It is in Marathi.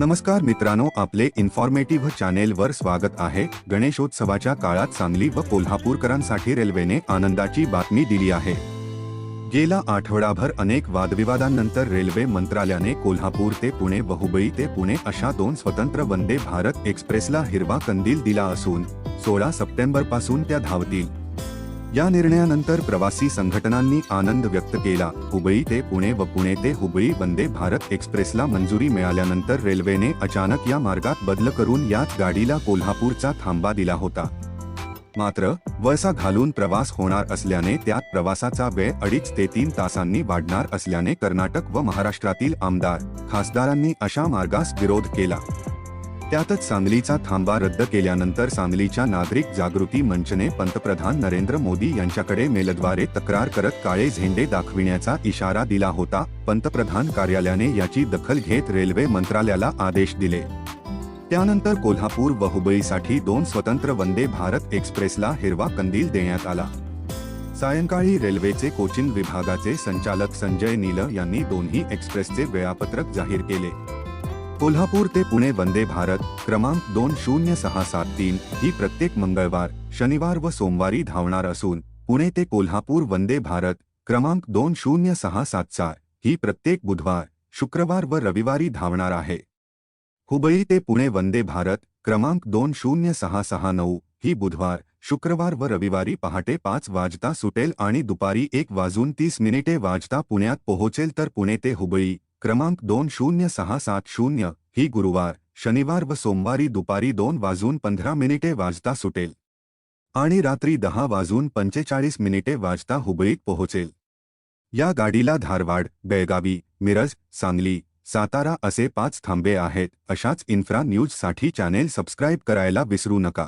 नमस्कार मित्रांनो आपले इन्फॉर्मेटिव्ह चॅनेलवर स्वागत आहे. गणेशोत्सवाच्या काळात सांगली व कोल्हापूरकरांसाठी रेल्वेने आनंदाची बातमी दिली आहे. गेला आठवडाभर अनेक वादविवादांनंतर रेल्वे मंत्रालयाने कोल्हापूर ते पुणे व हुबळी ते पुणे अशा दोन स्वतंत्र वंदे भारत एक्सप्रेसला हिरवा कंदील दिला असून सोळा सप्टेंबरपासून त्या धावतील. या निर्णयानंतर प्रवासी संघटनांनी आनंद व्यक्त केला. हुबळी ते पुणे व पुणे ते हुबळी वंदे भारत एक्सप्रेसला मंजुरी मिळाल्यानंतर रेल्वेने अचानक या मार्गात बदल करून याच गाडीला कोल्हापूरचा थांबा दिला होता. मात्र वळसा घालून प्रवास होणार असल्याने त्यात प्रवासाचा वेळ अडीच ते तीन तासांनी वाढणार असल्याने कर्नाटक व महाराष्ट्रातील आमदार खासदारांनी अशा मार्गास विरोध केला. त्यातच सांगलीचा थांबा रद्द केल्यानंतर सांगलीच्या नागरिक जागृती मंचने पंतप्रधान नरेंद्र मोदी यांच्याकडे मेलद्वारे तक्रार करत काळे झेंडे दाखविण्याचा इशारा दिला होता. पंतप्रधान कार्यालयाने याची दखल घेत रेल्वे मंत्रालयाला आदेश दिले. त्यानंतर कोल्हापूर व हुबळीसाठी दोन स्वतंत्र वंदे भारत एक्सप्रेसला हिरवा कंदील देण्यात आला. सायंकाळी रेल्वेचे कोचिन विभागाचे संचालक संजय नील यांनी दोन्ही एक्सप्रेसचे वेळापत्रक जाहीर केले. कोल्हापूर ते पुणे वंदे भारत क्रमांक दोन शून्य सहा सात तीन ही प्रत्येक मंगळवार शनिवार व सोमवारी धावणार असून पुणे ते कोल्हापूर वंदे भारत क्रमांक दोन शून्य सहा सात चार ही प्रत्येक बुधवार शुक्रवार व रविवारी धावणार आहे. हुबळी ते पुणे वंदे भारत क्रमांक दोन शून्य सहा सहा नऊ ही बुधवार शुक्रवार व रविवारी पहाटे पाच वाजता सुटेल आणि दुपारी एक वाजून तीस मिनिटे वाजता पुण्यात पोहोचेल तर पुणे ते हुबळी क्रमांक दोन शून्य सहा सात शून्य ही गुरुवार शनिवार व सोमवारी दुपारी दोन वाजून पंधरा मिनिटे वाजता सुटेल. आणि रात्री दहा वाजून पंचेचाळीस मिनिटे वाजता हुबळीत पोहोचेल. या गाडीला धारवाड बेळगावी मिरज सांगली सातारा असे पाच थांबे आहेत अशाच इन्फ्रा न्यूजसाठी चॅनेल सबस्क्राईब करायला विसरू नका.